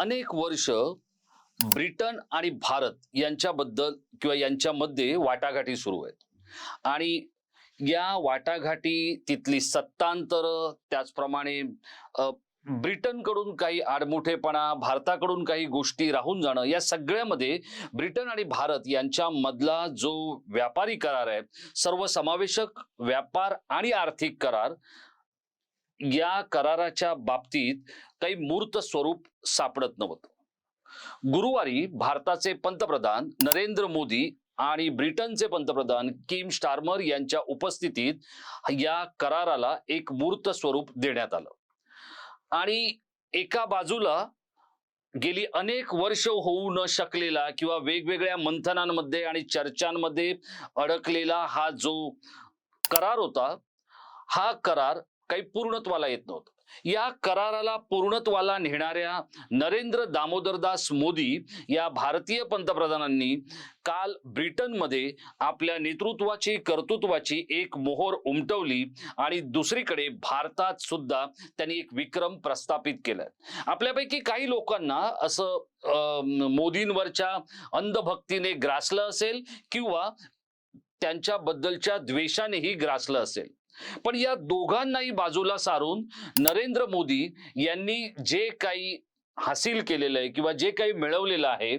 अनेक वर्ष ब्रिटन आणि भारत यांच्याबद्दल किंवा यांच्यामध्ये वाटाघाटी सुरू आहेत. आणि या वाटाघाटी तिथली सत्तांतर त्याचप्रमाणे ब्रिटनकडून काही आडमुठेपणा भारताकडून काही गोष्टी राहून जाणं या सगळ्यामध्ये ब्रिटन आणि भारत यांच्या मधला जो व्यापारी करार आहे सर्वसमावेशक व्यापार आणि आर्थिक करार या कराराच्या बाबतीत काही मूर्त स्वरूप सापडत नव्हतं. गुरुवारी भारताचे पंतप्रधान नरेंद्र मोदी आणि ब्रिटनचे पंतप्रधान किम स्टार्मर यांच्या उपस्थितीत या कराराला एक मूर्त स्वरूप देण्यात आलं. आणि एका बाजूला गेली अनेक वर्ष होऊ न शकलेला किंवा वेगवेगळ्या मंथनांमध्ये आणि चर्चांमध्ये अडकलेला हा जो करार होता हा करार काही पूर्णत्वाला येत नव्हतं. या कराराला पूर्णत्वाला नेणाऱ्या नरेंद्र दामोदरदास मोदी या भारतीय पंतप्रधानांनी काल ब्रिटनमध्ये आपल्या नेतृत्वाची कर्तृत्वाची एक मोहोर उमटवली आणि दुसरीकडे भारतात सुद्धा त्यांनी एक विक्रम प्रस्थापित केलाय. आपल्यापैकी काही लोकांना असं मोदींवरच्या अंधभक्तीने ग्रासलं असेल किंवा त्यांच्याबद्दलच्या द्वेषानेही ग्रासलं असेल. पण या दोघांनाही बाजूला सारून नरेंद्र मोदी यांनी जे काही हासिल केलेलं आहे किंवा जे काही मिळवलेलं आहे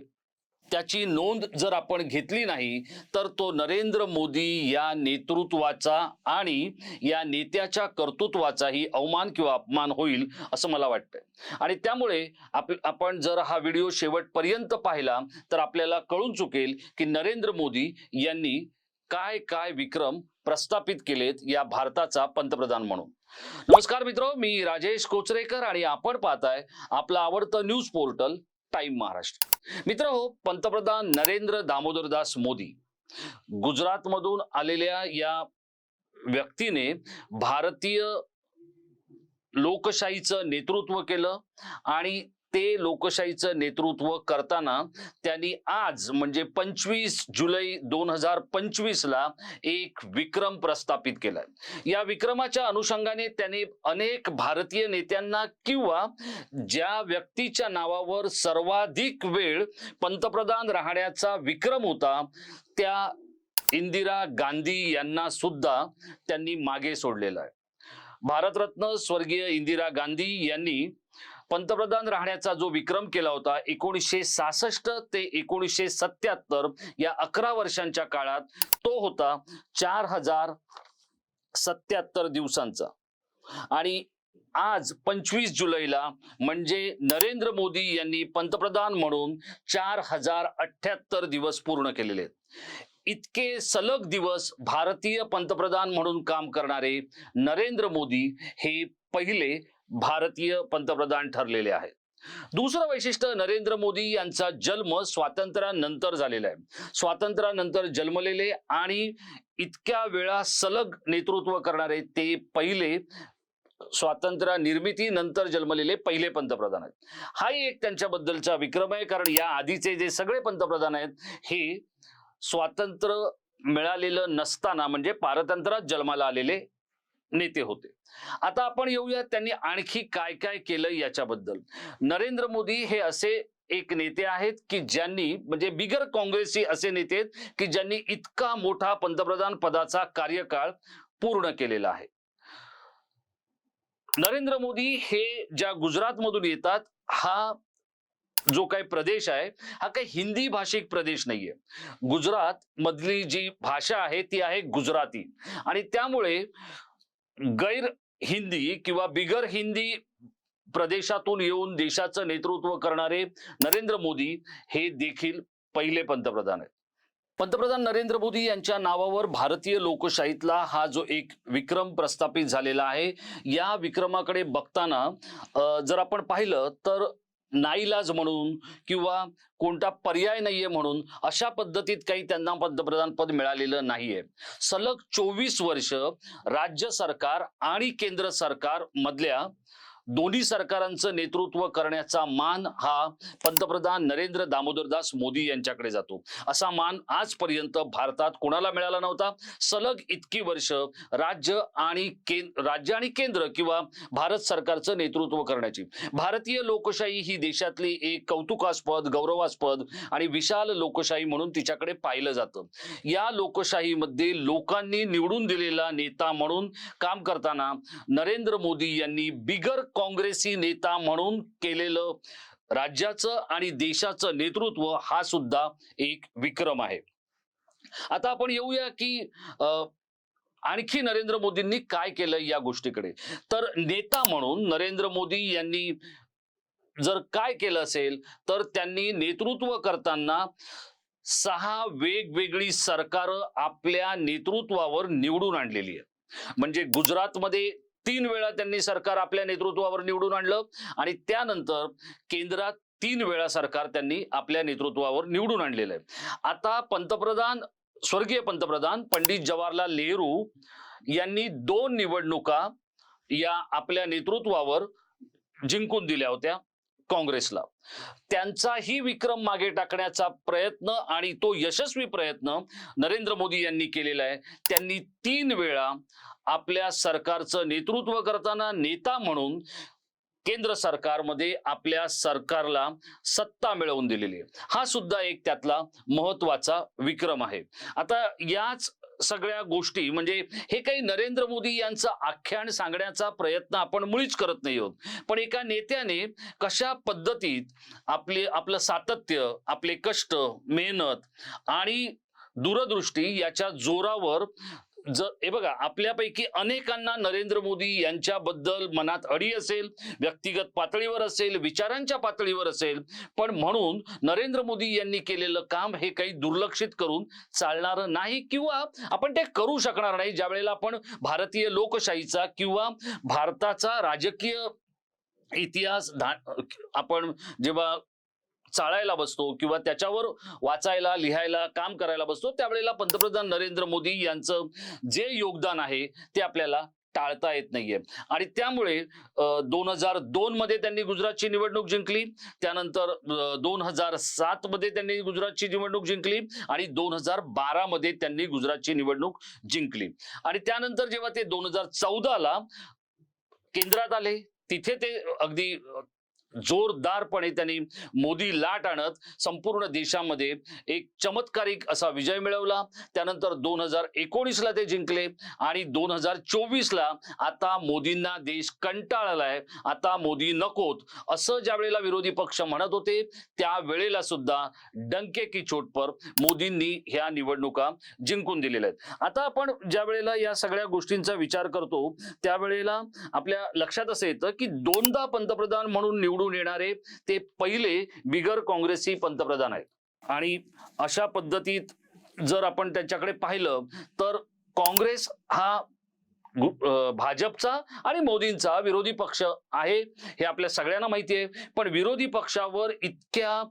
त्याची नोंद जर आपण घेतली नाही तर तो नरेंद्र मोदी या नेतृत्वाचा आणि या नेत्याच्या कर्तृत्वाचाही अवमान किंवा अपमान होईल असं मला वाटतंय. आणि त्यामुळे आप आपण जर हा व्हिडिओ शेवटपर्यंत पाहिला तर आपल्याला कळून चुकेल की नरेंद्र मोदी यांनी काय काय विक्रम प्रस्थापित केलेत या भारताचा पंतप्रधान म्हणून. नमस्कार मित्र मी राजेश कोचरेकर आणि आपण पाहताय आपलं आवडतं न्यूज पोर्टल टाइम महाराष्ट्र. मित्र हो पंतप्रधान नरेंद्र दामोदरदास मोदी गुजरातमधून आलेल्या या व्यक्तीने भारतीय लोकशाहीचं नेतृत्व केलं आणि ते लोकशाहीचं नेतृत्व करताना त्यांनी आज म्हणजे पंचवीस जुलै दोन हजार पंचवीसला एक विक्रम प्रस्थापित केलाय. या विक्रमाच्या अनुषंगाने त्याने अनेक भारतीय नेत्यांना किंवा ज्या व्यक्तीच्या नावावर सर्वाधिक वेळ पंतप्रधान राहण्याचा विक्रम होता त्या इंदिरा गांधी यांना सुद्धा त्यांनी मागे सोडलेलं आहे. भारतरत्न स्वर्गीय इंदिरा गांधी यांनी पंतप्रधान राहण्याचा जो विक्रम केला होता एकोणीसशे सहासष्ट ते एकोणीसशे सत्याहत्तर या अकरा वर्षांच्या काळात तो होता चार हजार सत्याहत्तर दिवसांचा. आणि आज पंचवीस जुलैला म्हणजे नरेंद्र मोदी यांनी पंतप्रधान म्हणून चार हजार अठ्याहत्तर दिवस पूर्ण केलेले आहेत. इतके सलग दिवस भारतीय पंतप्रधान म्हणून काम करणारे नरेंद्र मोदी हे पहिले भारतीय पंतप्रधान ठरलेले आहेत. दुसरं वैशिष्ट्य नरेंद्र मोदी यांचा जन्म स्वातंत्र्यानंतर झालेला आहे. स्वातंत्र्यानंतर जन्मलेले आणि इतक्या वेळा सलग नेतृत्व करणारे ते पहिले स्वातंत्र्य निर्मिती नंतर जन्मलेले पहिले पंतप्रधान आहेत. हाही एक त्यांच्याबद्दलचा विक्रम आहे कारण या आधीचे जे सगळे पंतप्रधान आहेत हे स्वातंत्र्य मिळालेलं नसताना म्हणजे पारतंत्रात जन्माला आलेले नेते होते. आता आपण येऊया त्यांनी आणखी काय काय केलं याच्याबद्दल. नरेंद्र मोदी हे असे एक नेते आहेत की ज्यांनी म्हणजे बिगर काँग्रेसी असे नेते आहेत की ज्यांनी इतका मोठा पंतप्रधान पदाचा कार्यकाळ पूर्ण केलेला आहे. नरेंद्र मोदी हे ज्या गुजरातमधून येतात हा जो काही प्रदेश आहे हा काही हिंदी भाषिक प्रदेश नाहीये. गुजरात मधली जी भाषा आहे ती आहे गुजराती. आणि त्यामुळे गैर हिंदी किंवा बिगर हिंदी प्रदेशातून येऊन देशाचं नेतृत्व करणारे नरेंद्र मोदी हे देखील पहिले पंतप्रधान आहेत. पंतप्रधान नरेंद्र मोदी यांच्या नावावर भारतीय लोकशाहीतला हा जो एक विक्रम प्रस्थापित झालेला आहे या विक्रमाकडे बघताना जर आपण पाहिलं तर नाईलाज म्हणून किंवा कोणता पर्याय नाहीये म्हणून अशा पद्धतीत काही त्यांना पंतप्रधान पद मिळालेलं नाहीये. सलग चोवीस वर्ष राज्य सरकार आणि केंद्र सरकार मधल्या दोन्ही सरकारांचं नेतृत्व करण्याचा मान हा पंतप्रधान नरेंद्र दामोदरदास मोदी यांच्याकडे जातो. असा मान आजपर्यंत भारतात कोणाला मिळाला नव्हता? सलग इतकी वर्ष राज्य आणि केंद्र राज्य आणि केंद्र किंवा भारत सरकारचं नेतृत्व करण्याची. भारतीय लोकशाही ही देशातली एक कौतुकास्पद गौरवास्पद आणि विशाल लोकशाही म्हणून तिच्याकडे पाहिलं जातं. या लोकशाहीमध्ये लोकांनी निवडून दिलेला नेता म्हणून काम करताना नरेंद्र मोदी यांनी बिगर काँग्रेसी नेता म्हणून केलेलं राज्याचं आणि देशाचं नेतृत्व हा सुद्धा एक विक्रम आहे. आता आपण येऊया की आणखी नरेंद्र मोदींनी काय केलं या गोष्टीकडे? तर नेता म्हणून नरेंद्र मोदी यांनी जर काय केलं असेल तर त्यांनी नेतृत्व करताना सहा वेगवेगळी सरकारं आपल्या नेतृत्वावर निवडून आणलेली आहे म्हणजे गुजरातमध्ये तीन वेळा त्यांनी सरकार आपल्या नेतृत्वावर निवडून आणलं आणि त्यानंतर केंद्रात तीन वेळा सरकार त्यांनी आपल्या नेतृत्वावर निवडून आणलेलं आहे. आता पंतप्रधान स्वर्गीय पंतप्रधान पंडित जवाहरलाल नेहरू यांनी दोन निवडणुका या आपल्या नेतृत्वावर जिंकून दिल्या होत्या काँग्रेसला. त्यांचाही विक्रम मागे टाकण्याचा प्रयत्न आणि तो यशस्वी प्रयत्न नरेंद्र मोदी यांनी केलेला आहे. त्यांनी तीन वेळा आपल्या सरकारचं नेतृत्व करताना नेता म्हणून केंद्र सरकारमध्ये आपल्या सरकारला सत्ता मिळवून दिलेली आहे. हा सुद्धा एक त्यातला महत्त्वाचा विक्रम आहे. आता याच सगळ्या गोष्टी म्हणजे हे काही नरेंद्र मोदी यांचं आख्यान सांगण्याचा प्रयत्न आपण मुळीच करत नाही आहोत. पण एका नेत्याने कशा पद्धतीत आपले आपलं सातत्य आपले कष्ट मेहनत आणि दूरदृष्टी याच्या जोरावर ज हे बघा आपल्यापैकी अनेकांना नरेंद्र मोदी यांच्याबद्दल मनात अडी असेल व्यक्तिगत पातळीवर असेल विचारांच्या पातळीवर असेल पण म्हणून नरेंद्र मोदी यांनी केलेलं काम हे काही दुर्लक्षित करून चालणार नाही किंवा आपण ते करू शकणार नाही. ज्या वेळेला आपण भारतीय लोकशाहीचा किंवा भारताचा राजकीय इतिहास धा- आपण जेव्हा चाळायला बसतो किंवा त्याच्यावर वाचायला लिहायला काम करायला बसतो त्यावेळेला पंतप्रधान नरेंद्र मोदी यांचं जे योगदान आहे ते आपल्याला टाळता येत नाहीये. आणि त्यामुळे दोन हजार दोन मध्ये त्यांनी गुजरातची निवडणूक जिंकली त्यानंतर दोन हजार सात मध्ये त्यांनी गुजरातची निवडणूक जिंकली आणि दोन हजार बारा मध्ये त्यांनी गुजरातची निवडणूक जिंकली. आणि त्यानंतर जेव्हा ते दोन हजार चौदाला केंद्रात आले तिथे ते अगदी जोरदारपणे त्यांनी मोदी लाट आणत संपूर्ण देशामध्ये एक चमत्कारिक असा विजय मिळवला. त्यानंतर दोन हजार एकोणीसला ते जिंकले आणि दोन हजार चोवीसला आता मोदींना देश कंटाळलाय. आता मोदी नकोत असं ज्या वेळेला विरोधी पक्ष म्हणत होते त्या वेळेला सुद्धा डंके की चोट पर मोदींनी ह्या निवडणुका जिंकून दिलेल्या आहेत. आता आपण ज्या वेळेला या सगळ्या गोष्टींचा विचार करतो त्यावेळेला आपल्या लक्षात असं येतं की दोनदा पंतप्रधान म्हणून निवडून येणारे ते पहिले बिगर काँग्रेसी पंतप्रधान आहेत. आणि अशा पद्धतीत जर आपण त्यांच्याकडे पाहिलं तर काँग्रेस हा भाजपचा आणि मोदींचा विरोधी पक्ष आहे हे आपल्या सगळ्यांना माहिती आहे. पण विरोधी पक्षावर इतक्या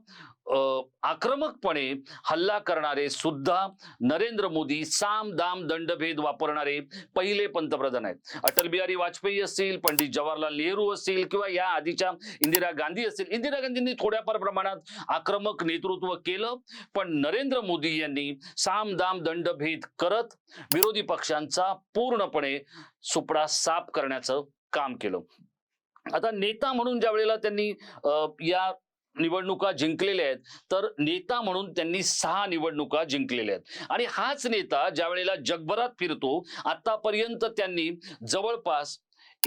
आक्रमकपणे हल्ला करणारे सुद्धा नरेंद्र मोदी साम दाम दंडभेद वापरणारे पहिले पंतप्रधान आहेत. अटल बिहारी वाजपेयी असतील पंडित जवाहरलाल नेहरू असतील किंवा या आधीच्या इंदिरा गांधी असतील. इंदिरा गांधींनी थोड्याफार प्रमाणात आक्रमक नेतृत्व केलं पण नरेंद्र मोदी यांनी साम दाम दंडभेद करत विरोधी पक्षांचा पूर्णपणे सुपडा साफ करण्याचं काम केलं. आता नेता म्हणून ज्या वेळेला त्यांनी या निवडणुका जिंकलेल्या आहेत. तर नेता म्हणून त्यांनी सहा निवडणुका जिंकलेल्या आहेत. आणि हाच नेता ज्या वेळेला जगभरात फिरतो आतापर्यंत त्यांनी जवळपास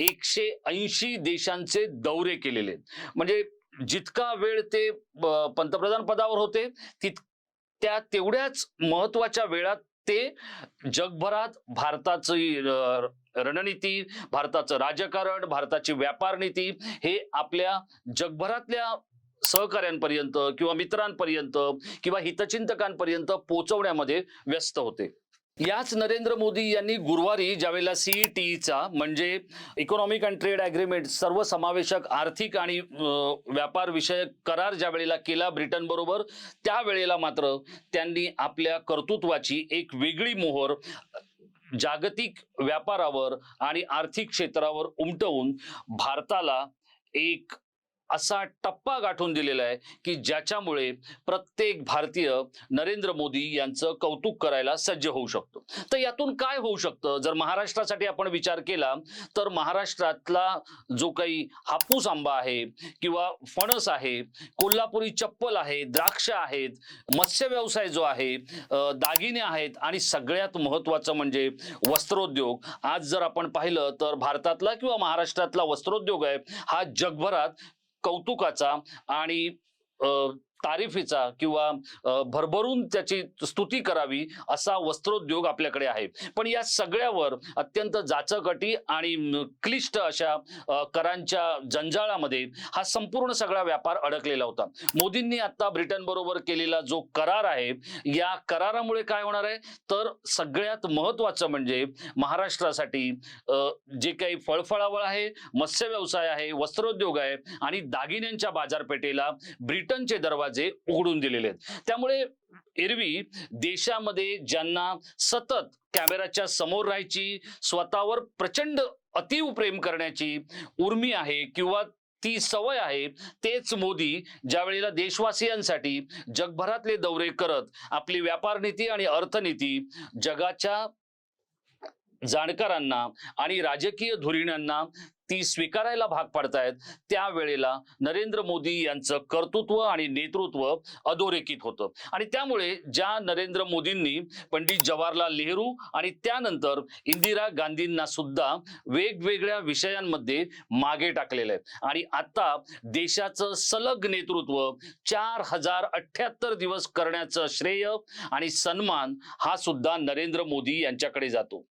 एकशे ऐंशी देशांचे दौरे केलेले आहेत. म्हणजे जितका वेळ ते पंतप्रधान पदावर होते तित त्या तेवढ्याच महत्त्वाच्या वेळात ते जगभरात भारताची रणनीती भारताचं राजकारण भारताची व्यापार नीती हे आपल्या जगभरातल्या सहकाऱ्यांपर्यंत किंवा मित्रांपर्यंत किंवा हितचिंतकांपर्यंत पोहोचवण्यामध्ये व्यस्त होते. याच नरेंद्र मोदी यांनी गुरुवारी ज्यावेळेला सीईटीचा म्हणजे इकॉनॉमिक अँड ट्रेड अग्रीमेंट सर्वसमावेशक आर्थिक आणि व्यापार विषयक करार ज्या वेळेला केला ब्रिटन बरोबर त्यावेळेला मात्र त्यांनी आपल्या कर्तृत्वाची एक वेगळी मोहर जागतिक व्यापारावर आणि आर्थिक क्षेत्रावर उमटवून भारताला एक असा टप्पा गाठून दिलेला आहे की ज्याच्यामुळे प्रत्येक भारतीय नरेंद्र मोदी यांचं कौतुक करायला सज्ज होऊ शकतो. तर यातून काय होऊ शकतं? जर महाराष्ट्रासाठी आपण विचार केला तर महाराष्ट्रातला जो काही हापूस आंबा आहे किंवा फणस आहे कोल्हापुरी चप्पल आहे द्राक्ष आहेत मत्स्य व्यवसाय जो आहे दागिने आहेत आणि सगळ्यात महत्वाचं म्हणजे वस्त्रोद्योग. आज जर आपण पाहिलं तर भारतातला किंवा महाराष्ट्रातला वस्त्रोद्योग आहे हा जगभरात कौतुकाचा आणि अ, तारीफीचा किंवा भरभरून त्याची स्तुती करावी असा वस्त्रोद्योग आपल्याकडे आहे. पण या सगळ्यावर अत्यंत जाचकटी आणि क्लिष्ट अशा करांच्या जंजाळामध्ये हा संपूर्ण सगळा व्यापार अडकलेला होता. मोदींनी आता ब्रिटन बरोबर केलेला जो करार आहे या करारामुळे काय होणार आहे? तर सगळ्यात महत्वाचं म्हणजे महाराष्ट्रासाठी जे काही फळफळावळ आहे मत्स्य व्यवसाय आहे वस्त्रोद्योग आहे आणि दागिन्यांच्या बाजारपेठेला ब्रिटनचे दरवाजे उघडून दिलेले आहेत. त्यामुळे एरवी देशामध्ये ज्यांना सतत कॅमेराच्या समोर राहायची स्वतःवर प्रचंड अतीव प्रेम करण्याची उर्मी आहे किंवा ती सवय आहे तेच मोदी ज्या वेळेला देशवासियांसाठी जगभरातले दौरे करत आपली व्यापार नीती आणि अर्थनीती जगाच्या जाणकारांना आणि राजकीय धुरीणांना ती स्वीकारायला भाग पाडतायत. त्यावेळेला नरेंद्र मोदी यांचं कर्तृत्व आणि नेतृत्व अधोरेखित होतं. आणि त्यामुळे ज्या नरेंद्र मोदींनी पंडित जवाहरलाल नेहरू आणि त्यानंतर इंदिरा गांधींना सुद्धा वेगवेगळ्या विषयांमध्ये मागे टाकलेलं आहे आणि आता देशाचं सलग नेतृत्व चार हजार अठ्याहत्तर दिवस करण्याचं श्रेय आणि सन्मान हा सुद्धा नरेंद्र मोदी यांच्याकडे जातो.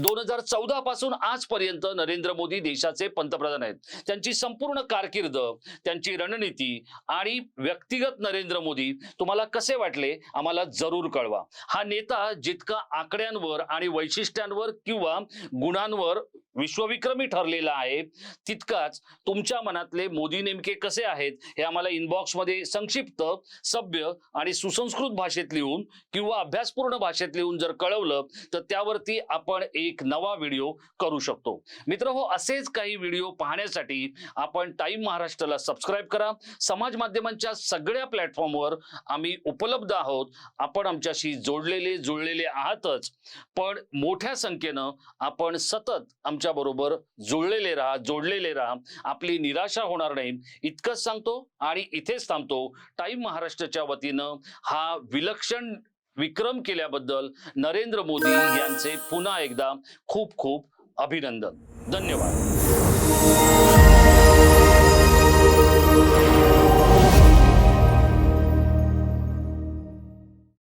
दोन हजार चौदा पासून आजपर्यंत नरेंद्र मोदी देशात देशाचे पंतप्रधान आहेत त्यांची संपूर्ण कारकीर्द त्यांची रणनीती आणि व्यक्तिगत नरेंद्र मोदी तुम्हाला कसे वाटले? आम्हाला जरूर कळवा. हा नेता जितका आकड्यांवर आणि वैशिष्ट्यांवर किंवा गुणांवर विश्वविक्रमी ठरलेला आहे तितकाच तुमच्या मनातले मोदी नेमके कसे आहेत हे आम्हाला इनबॉक्समध्ये संक्षिप्त सभ्य आणि सुसंस्कृत भाषेत लिहून किंवा अभ्यासपूर्ण भाषेत लिहून जर कळवलं तर त्यावरती आपण एक नवा व्हिडिओ करू शकतो. मित्र हो असेच काही व्हिडिओ पाहण्यासाठी आपण टाईम महाराष्ट्राला सबस्क्राईब करा. समाज माध्यमांच्या सगळ्या प्लॅटफॉर्मवर आम्ही उपलब्ध आहोत. आपण आमच्याशी जोडलेले जुळलेले आहातच. पण मोठ्या संख्येनं आपण सतत आमच्या बरोबर जुळलेले राहा जोडलेले राहा. आपली निराशा होणार नाही. इतकंच सांगतो आणि इथेच थांबतो. टाईम महाराष्ट्राच्या वतीनं हा विलक्षण विक्रम केल्याबद्दल नरेंद्र मोदी यांचे पुन्हा एकदा खूप खूप अभिनंदन. धन्यवाद.